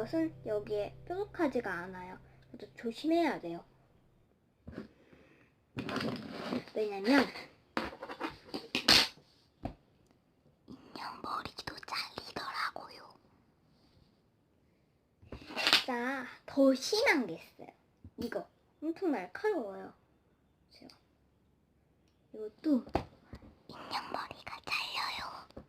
이것은 여기에 뾰족하지가 않아요. 그래서 조심해야 돼요. 왜냐면 인형 머리도 잘리더라고요. 자, 더 심한 게 있어요. 이거 엄청 날카로워요. 이것도 인형 머리가 잘려요.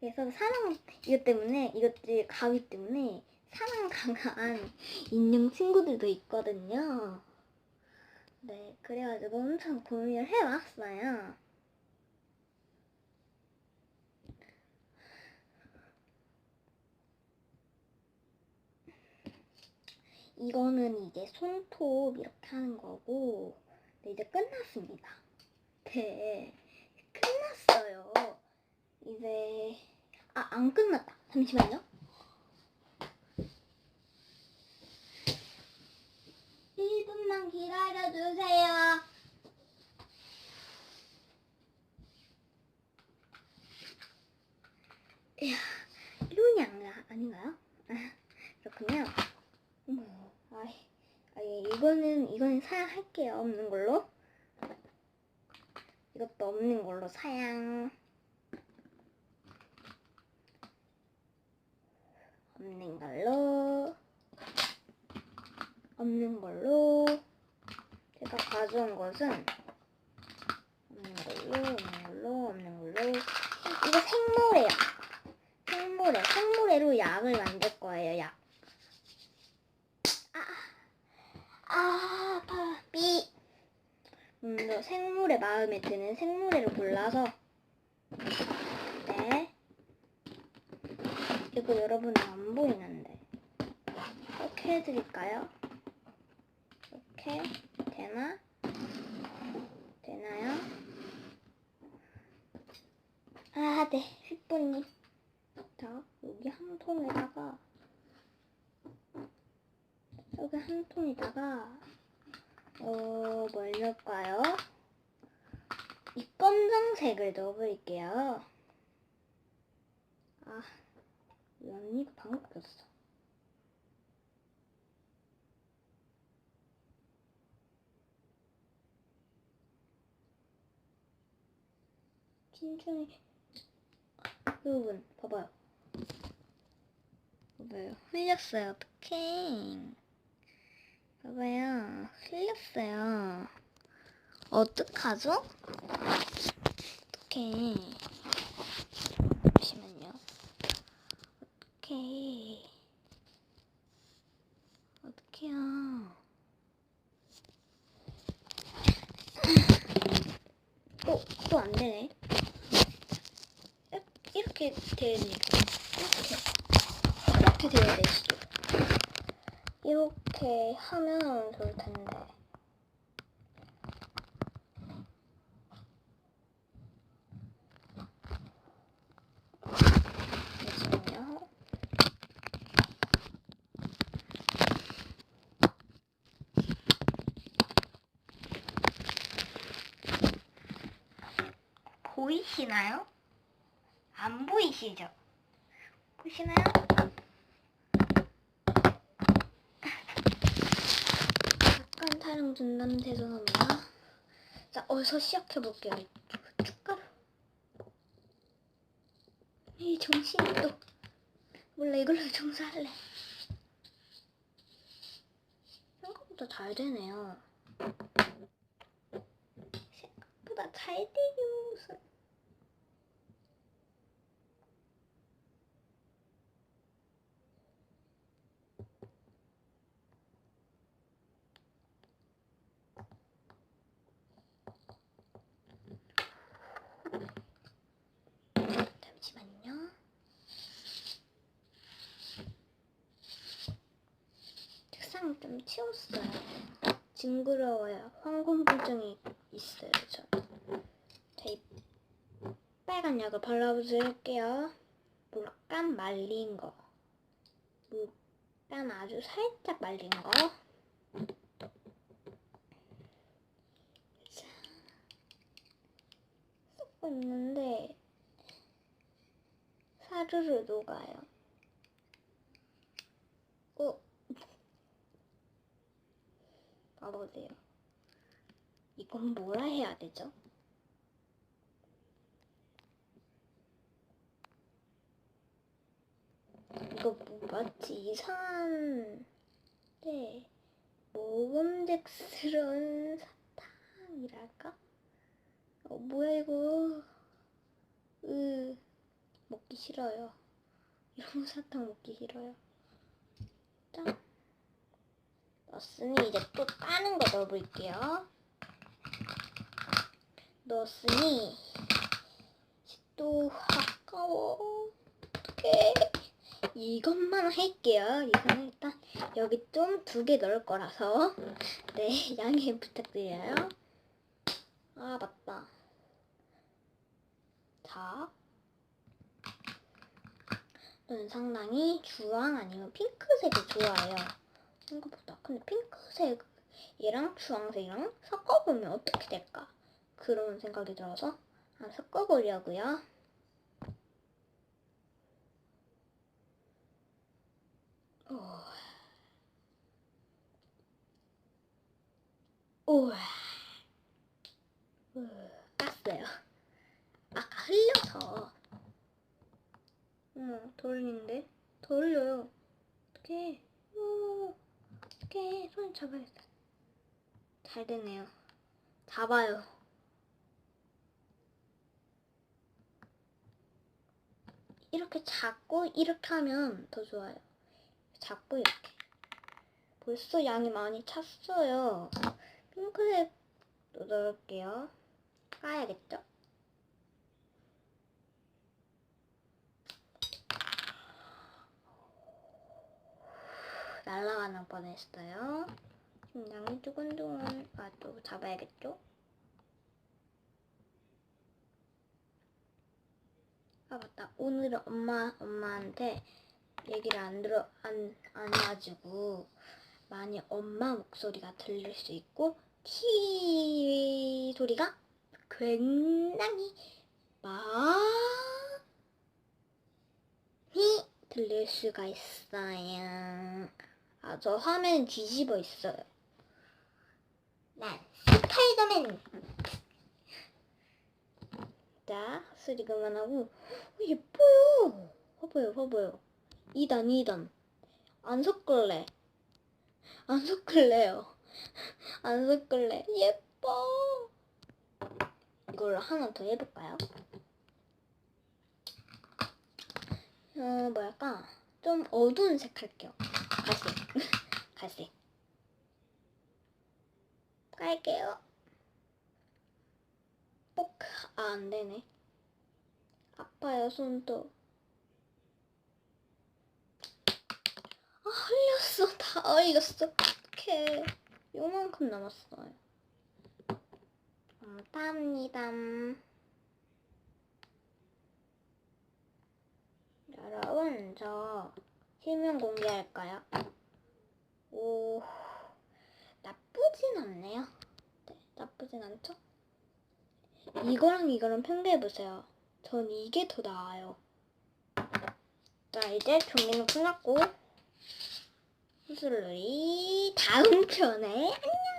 그래서 사랑 이것 때문에 이것들 가위 때문에 사랑 강한 인형 친구들도 있거든요. 네, 그래가지고 엄청 고민을 해왔어요. 이거는 이제 손톱 이렇게 하는 거고, 네, 이제 끝났습니다. 네, 끝났어요. 이제, 아, 안 끝났다. 잠시만요. 1분만 기다려주세요. 이야, 1분이 아니라, 아닌가요? 아, 그렇군요. 아이, 아이, 이거는, 이거는 사양할게요. 없는 걸로. 이것도 없는 걸로 사양. 없는 걸로. 없는 걸로. 제가 가져온 것은 없는 걸로, 없는 걸로, 없는 걸로. 이거 생모래요. 생모래. 생모래로 약을 만들 거예요, 약. 아, 아, 아파. 삐. 음, 더 생물의 마음에 드는 생물애를 골라서 네 이거 여러분 안 보이는데 이렇게 해드릴까요? 이렇게 되나? 되나요? 아, 네, 휘뿌님. 자, 여기 한 통에다가 여기 한 통에다가 어, 뭘 넣을까요? 이 검정색을 넣어버릴게요. 아, 이 언니가 방금 꼈어. 신중히. 여러분, 봐봐요. 봐봐요. 흘렸어요. 어떡해. 봐봐요. 흘렸어요. 어떡하죠? 어떡해. 잠시만요. 어떡해. 어떡해요. 또, 또 안 되네. 이렇게 되니까. 이렇게. 돼야 되지. 이렇게 하면 좋을 텐데. 보이시나요? 안 보이시죠? 보시나요? 약간 촬영 중단 죄송합니다. 자, 어서 시작해볼게요. 축가루. 이 정신이 또. 몰라, 이걸로 종사할래. 생각보다 잘 되네요. 생각보다 잘 돼요. 책상 좀 치웠어요. 징그러워요. 황금불증이 있어요, 저. 자, 이 빨간 약을 발라줄게요. 물감 말린 거. 물감 아주 살짝 말린 거. 자, 섞고 있는데 사르르 녹아요. 보세요. 이건 뭐라 해야 되죠? 이거 뭐 마치 이상한 네 모범백스러운 사탕이랄까? 어 뭐야 이거 으 먹기 싫어요. 이런 사탕 먹기 싫어요. 짠. 넣었으니 이제 또 다른 거 넣어볼게요. 넣었으니 또 아까워. 어떡해. 이것만 할게요. 이거는 일단 여기 좀 두 개 넣을 거라서 네 양해 부탁드려요. 아 맞다. 자, 상당히 주황 아니면 핑크색을 좋아해요. 근데 핑크색 얘랑 주황색이랑 섞어보면 어떻게 될까? 그런 생각이 들어서 한번 섞어보려고요. 오. 오. 깠어요. 아까 흘려서. 어머, 돌리는데? 돌려요. 어떡해. 오. 어떡해. 손 잡아야겠다. 잘 되네요. 잡아요. 이렇게 잡고 이렇게 하면 더 좋아요. 잡고 이렇게. 벌써 양이 많이 찼어요. 핑크색도 넣을게요. 까야겠죠? 날아가는 뻔했어요. 양이 두근두근 아, 또 잡아야겠죠? 아 맞다. 오늘은 엄마 엄마한테 얘기를 안 들어 안안 해가지고 많이 엄마 목소리가 들릴 수 있고 키 소리가 굉장히 많이 들릴 수가 있어요. 아, 저 화면 뒤집어 있어요. 난 스파이더맨. 자, 소리 그만하고 어, 예뻐요. 봐봐요, 봐봐요. 2단, 2단. 안 섞을래. 안 섞을래요. 안 섞을래. 예뻐. 이걸로 하나 더 해볼까요? 어, 뭐랄까. 좀 어두운 색 할게요. 갈색. 갈색. 깔게요. 뽁. 아, 안 되네. 아파요, 손도. 아, 흘렸어. 다 흘렸어. 어떡해. 요만큼 남았어요. 감사합니다. 여러분, 저 실명 공개할까요? 오, 나쁘진 않네요. 네, 나쁘진 않죠? 이거랑 이거랑 평가해보세요. 전 이게 더 나아요. 자, 이제 준비는 끝났고, 수술놀이 다음 편에 안녕!